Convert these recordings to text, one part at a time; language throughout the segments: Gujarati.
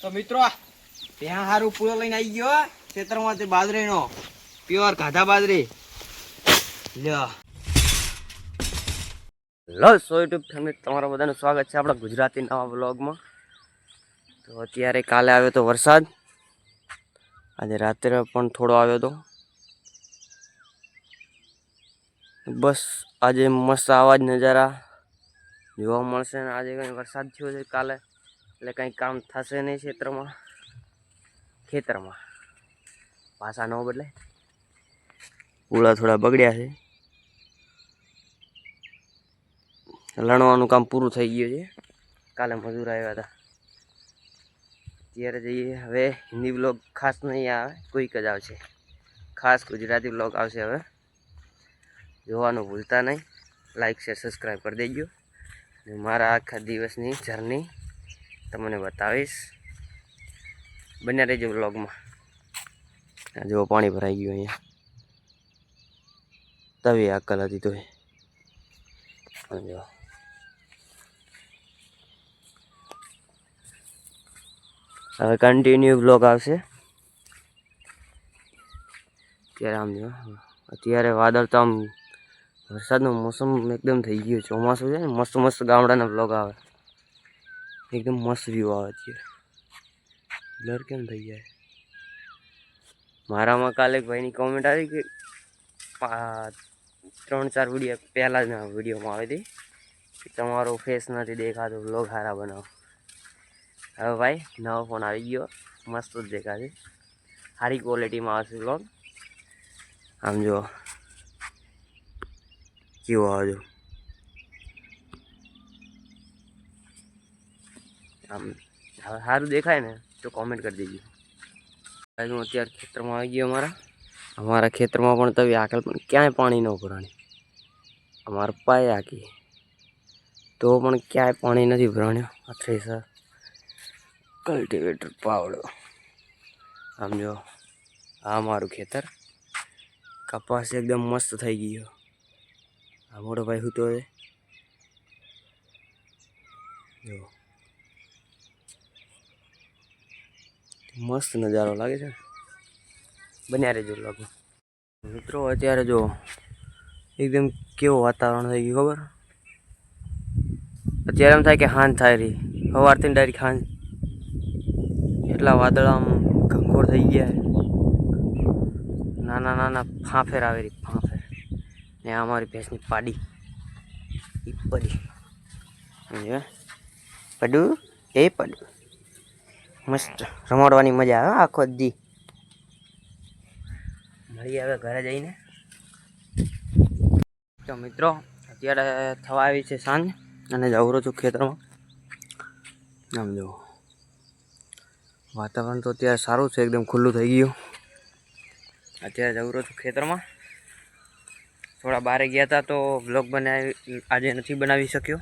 તો મિત્રો ત્યાં હારું પૂરો લઈને આવી ગયો ખેતરમાં તે બાજરીનો, પ્યોર કાધા બાજરી. લ્યો. લો, સો યુટ્યુબ ફેમિલી, તમારા બધાનું સ્વાગત છે આપણા ગુજરાતી નવા બ્લોગમાં તો અત્યારે કાલે આવ્યો તો વરસાદ. આજે રાત્રે પણ થોડો આવ્યો તો. બસ, આજે મસ્ત આવા જ નજારા જોવા મળશે ને આજે કંઈ વરસાદ થયો છે કાલે. એટલે કંઈ કામ થશે નહીં ક્ષેત્રમાં. ખેતરમાં. ભાષા ન બદલે પૂળા થોડા બગડ્યા છે. લણવાનું કામ પૂરું થઈ ગયું છે. કાલે મજૂર આવ્યા હતા. ત્યારે જઈએ હવે હિન્દી બ્લોગ ખાસ નહીં આવે, કોઈક જ આવશે. ખાસ ગુજરાતી બ્લોગ આવશે હવે. જોવાનું ભૂલતા નહીં. લાઈક શેર સબસ્ક્રાઈબ કરી દેજો. મારા આખા દિવસની જર્ની તમને બતાવીશ. બન્યા રહેજો બ્લોગમાં જુઓ, પાણી ભરાઈ ગયું અહીંયા. તવી અક્કલ હતી તો જો હવે કન્ટિન્યુ બ્લોગ આવશે. અત્યારે આમ જો અત્યારે વાદળ તો આમ વરસાદનો મોસમ એકદમ થઈ ગયો ચોમાસું છે ને, મસ્ત મસ્ત ગામડાના બ્લોગ આવે. એકદમ મસ્ત વ્યૂ આવે છે બ્લર કેમ થઈ જાય? મારામાં કાલે ભાઈની કોમેન્ટ આવી કે ત્રણ ચાર વીડિયો પહેલાંના વિડીયોમાં આવી હતી. તમારો ફેસ નથી દેખાતો બ્લોગ સારા બનાવો. હવે ભાઈ, નવો ફોન આવી ગયો. મસ્ત જ દેખાશે. સારી ક્વોલિટીમાં આવશે બ્લોગ આમ જો કેવો આવજો આમ સારું દેખાય ને, તો કોમેન્ટ કરી દેજો. ભાઈ, હું અત્યારે ખેતરમાં આવી ગયો અમારા. અમારા ખેતરમાં પણ તવી આકલ પણ ક્યાંય પાણી ન ભરાણી. અમારા પાય આકી તો પણ ક્યાંય પાણી નથી ભરાણ્યો. આ થ્રેસર કલ્ટિવેટર પાવડો. આમ જો, આ મારું ખેતર. કપાસ એકદમ મસ્ત થઈ ગયો. આ મોટો ભાઈ હું તો જો મસ્ત નજારો લાગે છે બન્યા રહેજો લાગુ મિત્રો, અત્યારે જો એકદમ કેવું વાતાવરણ થઈ ગયું ખબર? અત્યારે એમ થાય કે હાંજ થાય રહી. સવારથી ડાયરેક્ટ હાંજ. એટલા વાદળ આમ ઘંઘોર થઈ ગયા નાના નાના ફાંફેર આવે રહી, ફાંફેર. ને અમારી ભેંસની પાડી. એ પડી. સમજ્યો? પડુ એ પડુ મસ્ત. રમાડવાની મજા આવે આખો દી. મળીએ હવે ઘરે જઈને. તો મિત્રો, અત્યારે થવા આવી છે સાંજ અને જવરો છું ખેતરમાં. આમ જુઓ. વાતાવરણ તો અત્યારે સારું છે, એકદમ ખુલ્લું થઈ ગયું. અત્યારે જવરો છું ખેતરમાં. થોડા બહાર ગયા હતા તો બ્લોગ બનાવી, આજે નથી બનાવી શક્યો.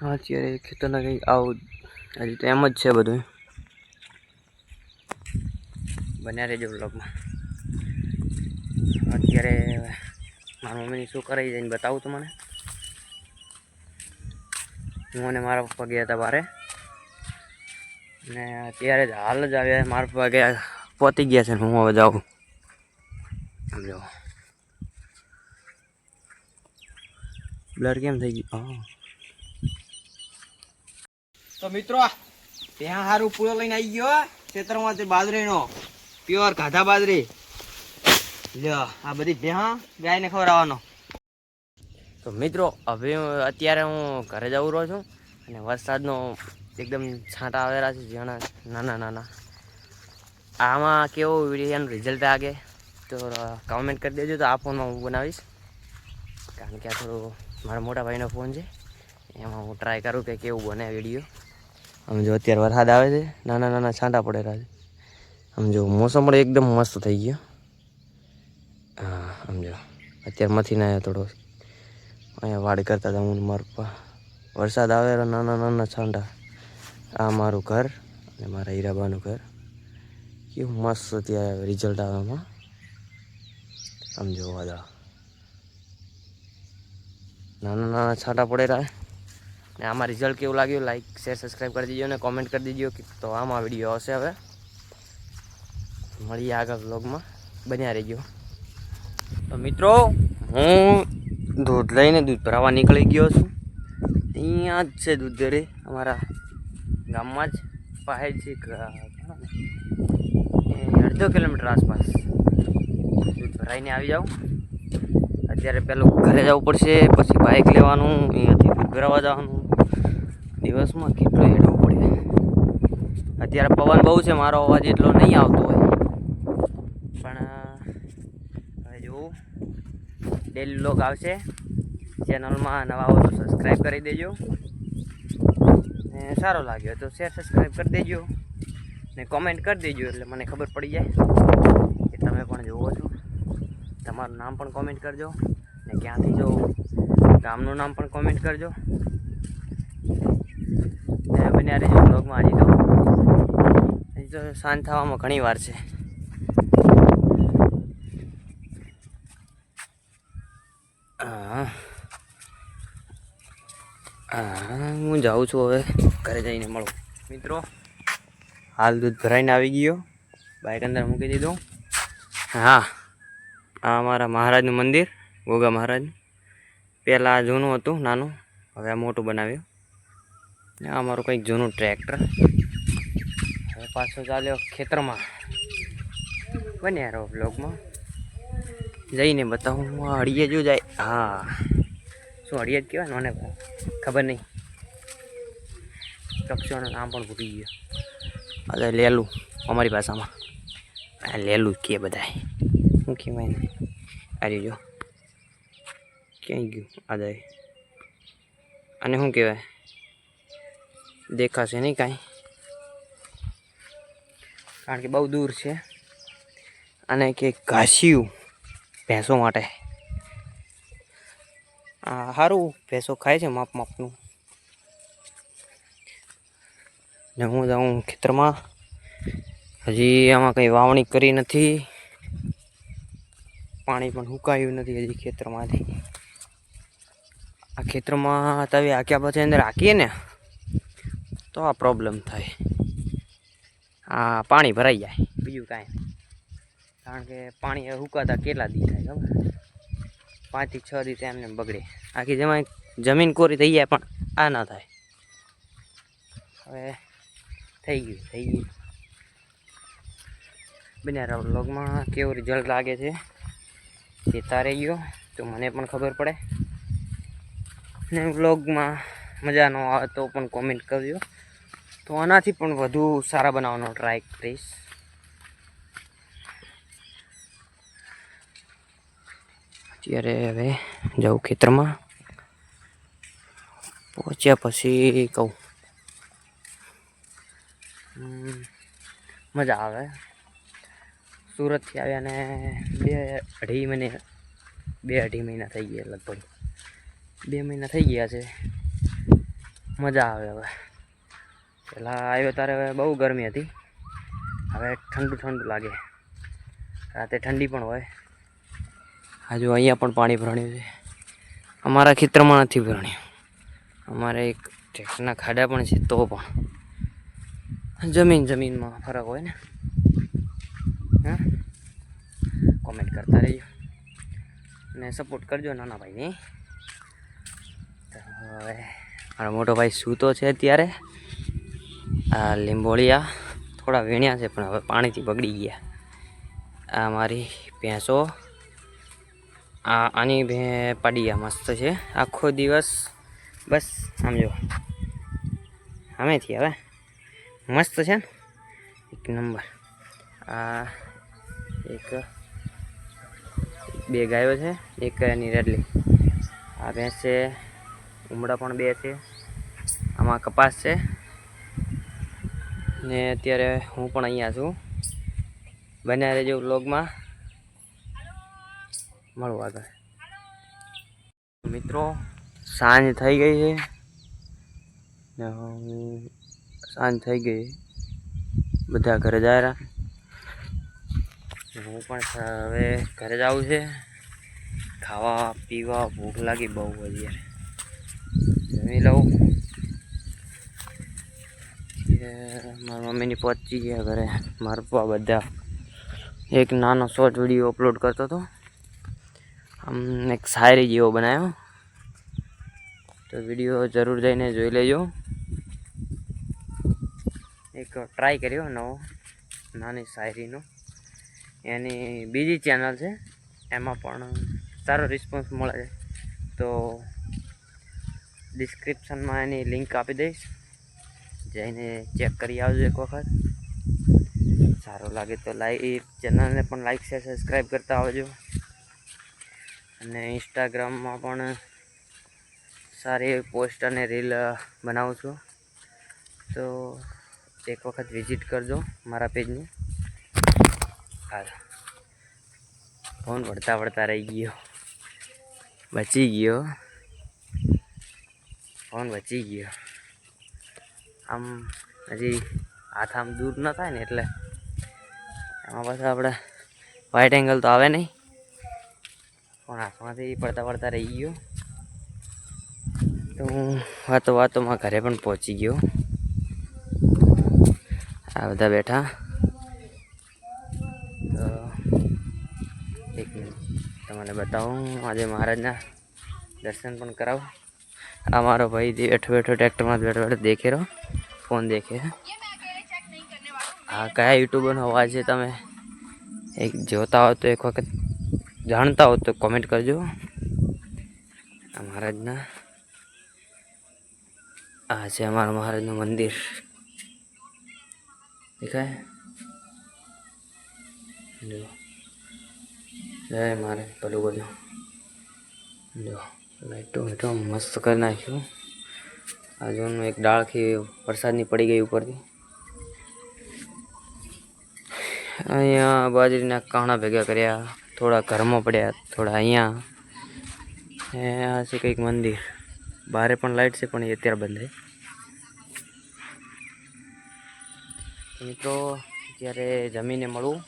હા અત્યારે ખેતરના કંઈક આવું હજી તો એમ જ છે બધું બન્યા રહેજો બ્લોગમાં અત્યારે મારા મમ્મીની શું કરાવી જઈને બતાવું તમને. હું અને મારા પપ્પા ગયા હતા બારે. ને અત્યારે જ હાલ જ આવ્યા મારા પપ્પા ગયા, પહોંચી ગયા છે હું હવે જાઉં. સમજો બ્લર કેમ થઈ ગયું? હા તો મિત્રો ત્યાં સારું પૂળો લઈને આવી ગયો ખેતરમાં તે બાજરીનો પ્યોર કાધા બાજરી. લ્યો, આ બધી ભેહા ગાયને ખવડાવવાનો. તો મિત્રો, હવે અત્યારે હું ઘરે જવું રહ્યો છું અને વરસાદનો એકદમ છાંટા આવેલા છે ઘણા નાના નાના. આમાં કેવો વિડીયોનું રિઝલ્ટ આગે તો કમેન્ટ કરી દેજો, તો આ ફોનમાં હું બનાવીશ. કારણ કે આ થોડો મારા મોટા ભાઈનો ફોન છે, એમાં હું ટ્રાય કરું કે કેવું બને વીડિયો આમ જો અત્યારે વરસાદ આવે છે, નાના નાના છાંટા પડેલા છે. આમ મોસમ પણ એકદમ મસ્ત થઈ ગયો. હા, આમ જો અત્યારે મથી ના થોડો અહીંયા વાડ કરતા હતા હું મારા વરસાદ આવે નાના નાના છાંટા. આ મારું ઘર અને મારા હીરાબાનું ઘર. કેવું મસ્ત અત્યારે રિઝલ્ટ આવવામાં સમજો આમ જો વાદળા. નાના નાના છાંટા પડેલા ને આમાં રિઝલ્ટ કેવું લાગ્યું લાઈક શેર સબસ્ક્રાઈબ કરી દેજો ને કોમેન્ટ કરી દેજો તો આમાં વીડિયો આવશે હવે. મળીએ આગળ વ્લોગમાં બન્યા રહેજો. તો મિત્રો, હું દૂધ લઈને દૂધ ભરાવા નીકળી ગયો છું. અહીંયા જ છે દૂધ ડેરી અમારા ગામમાં જ પાસે છે અડધો કિલોમીટર આસપાસ દૂધ ભરાઈને આવી જાઉં. અત્યારે પેલું ઘરે જવું પડશે, પછી બાઇક લેવાનું, અહીંયાથી દૂધ ભરાવા જવાનું. દિવસમાં કેટલું હેડવું પડે? અત્યારે પવન બહુ છે, મારો અવાજ એટલો નહીં આવતો હોય. પણ, હવે જોવું ડેલી લોક આવશે. ચેનલમાં નવા હો તો સબસ્ક્રાઈબ કરી દેજો. ને સારો લાગ્યો તો શેર સબસ્ક્રાઈબ કરી દેજો. ને કોમેન્ટ કરી દેજો એટલે મને ખબર પડી જાય કે તમે પણ જોવો છો. તમારું નામ પણ કોમેન્ટ કરજો. ને ક્યાંથી જોવો? ગામનું નામ પણ કોમેન્ટ કરજો. બન્યા રહેજો બ્લોગમાં હજી તો. હજી તો શાંત થવામાં ઘણી વાર છે. હા જાઉં છું હવે ઘરે જઈને મળું. મિત્રો, હાલ દૂધ ભરાઈને આવી ગયો. બાઇક અંદર મૂકી દીધું. હા, આ અમારા મહારાજનું મંદિર, ગોગા મહારાજ પહેલાં જૂનું હતું, નાનું. હવે આ મોટું બનાવ્યું. આ અમારું કંઈક જૂનું ટ્રેક્ટર. હવે પાછો ચાલ્યો ખેતરમાં. બન્યા રહો બ્લોગમાં જઈને બતાવું, હું અડીએ જો જાય. હા. શું અડીએ જ કહેવાય મને ખબર નહીં. પક્ષીઓનું નામ પણ ભૂલી ગયો. અરે લેલું અમારી ભાષામાં. આ લેલું કે બધાય. શું કહેવાય આ જો. ક્યાંય ગયું? આ અને શું કહેવાય? દેખાશે નહીં કાંઈ. કારણ કે બહુ દૂર છે અને કે ઘાસિયું ભેંસો માટે. આ સારું ભેંસો ખાય છે માપ માપનું. ને હું જાઉં ખેતરમાં. હજી આમાં કંઈ વાવણી કરી નથી. પાણી પણ સુકાયું નથી હજી ખેતરમાંથી. આ ખેતરમાં તવી આક્યા પછી અંદર રાખીએ ને. તો આ પ્રોબ્લેમ થાય. આ પાણી ભરાઈ જાય. બીજું કાંઈ કારણ કે પાણી હુકાતા કેટલા દી થાય, ખબર? પાંચથી છ દિવસે એમને બગડે. આખી જમાઈ જમીન કોરી થઈ જાય પણ આ ના થાય. હવે થઈ ગયું થઈ ગયું. બન્યા વ્લોગમાં કેવો રિઝલ્ટ લાગે છે? એ તારે ગયો તો મને પણ ખબર પડે. ને વ્લોગમાં મજા ન આવે તો પણ કોમેન્ટ કરજો. તો આનાથી પણ વધુ સારા બનાવવાનો ટ્રાય કરીશ. અત્યારે હવે જાઉં ખેતરમાં. પહોંચ્યા પછી કહું. મજા આવે. સુરતથી આવ્યા ને બે અઢી મહિને, બે અઢી મહિના થઈ ગયા લગભગ. બે મહિના થઈ ગયા છે. મજા આવે હવે. પહેલાં આવ્યો ત્યારે બહુ ગરમી હતી. હવે ઠંડુ ઠંડુ લાગે. રાતે ઠંડી પણ હોય. હજુ અહીંયા પણ પાણી ભરાણ્યું છે. અમારા ખેતરમાં નથી ભરાણ્યું. અમારે એક ટેક્સના ખાડા પણ છે તો પણ. જમીન જમીનમાં ફરક હોય ને. હા? કોમેન્ટ કરતા રહેજો. અને સપોર્ટ કરજો નાના ભાઈને. તો હવે મારો મોટો ભાઈ સૂતો છે અત્યારે. આ લીંબોળિયા થોડા વીણ્યા છે, પણ હવે પાણીથી બગડી ગયા. આ મારી ભેંસો, આ આની ભે પાડિયા મસ્ત છે. આખો દિવસ બસ સમજો સામેથી હવે. મસ્ત છે ને? એક નંબર. આ એક, બે ગાયો છે, એક એની રેડલી. આ ભેંસ છે, ઉમડા પણ બે છે. આમાં કપાસ છે. ને અત્યારે હું પણ અહીંયા છું. બન્યા રહેજો વ્લોગમાં. મળું આગળ. મિત્રો, સાંજ થઈ ગઈ છે. ને હું સાંજ થઈ ગઈ. બધા ઘરે જાય રહ્યા. હું પણ હવે ઘરે જાઉં છે. ખાવા, પીવા ભૂખ લાગી બહુ અત્યારે. જમી લઉં. મારા મમ્મીની પહોંચી ગયા ઘરે. મારા પપ્પા બધા એક નાનો શોર્ટ વીડિયો અપલોડ કરતો હતો. આમ એક શાયરી જેવો બનાવ્યો તો વીડિયો જરૂર જઈને જોઈ લેજો. એક ટ્રાય કર્યો નવો, નાની શાયરીનો. એની બીજી ચેનલ છે. એમાં પણ સારો રિસ્પોન્સ મળે. છે તો ડિસ્ક્રિપ્શનમાં એની લિંક આપી દઈશ. જઈને ચેક કરી આવજો એક વખત. સારું લાગે તો લાઈક ચેનલને પણ લાઈક શેર સબસ્ક્રાઈબ કરતા આવજો. અને ઇન્સ્ટાગ્રામમાં પણ સારી પોસ્ટ અને રીલ બનાવું છું. તો એક વખત વિઝિટ કરજો મારા પેજને હાલ. ફોન વળતા વળતા રહી ગયો. બચી ગયો. ફોન બચી ગયો. આમ હજી હાથ આમ દૂર ન થાય ને એટલે એમાં પાછું આપણે વાઇટ એંગલ તો આવે નહીં. પણ હાથમાંથી પડતા પડતા રહી ગયો. તો હું વાતો વાતોમાં ઘરે પણ પહોંચી ગયો. આ બધા બેઠા. તો એક મિનિટ તમને બતાવું. આજે મહારાજના દર્શન પણ કરાવું. આ મારો ભાઈ બેઠો બેઠો ટ્રેક્ટરમાં બેઠો બેઠો દેખે રહ્યો. ફોન દેખે આ કયા યુટ્યુબરનો અવાજ છે તમે? એક જોતા હો તો એક વખત જાણતા હો તો કોમેન્ટ કરજો. આ મહારાજના આ છે અમારા મહારાજનું મંદિર. દેખાય? જો જય મારે પેલું બધું જો લાઈટો મીઠો મસ્ત કરી નાખ્યું. આજુનું એક ડાળખી વરસાદની પડી ગઈ ઉપરથી. અહીંયા બાજરીના કાણા ભેગા કર્યા, થોડા ઘરમાં પડ્યા, થોડા અહીંયા. એ આ છે કંઈક મંદિર. બહારે પણ લાઈટ છે, પણ એ અત્યારે બંધ છે. મિત્રો, જ્યારે જમીને મળું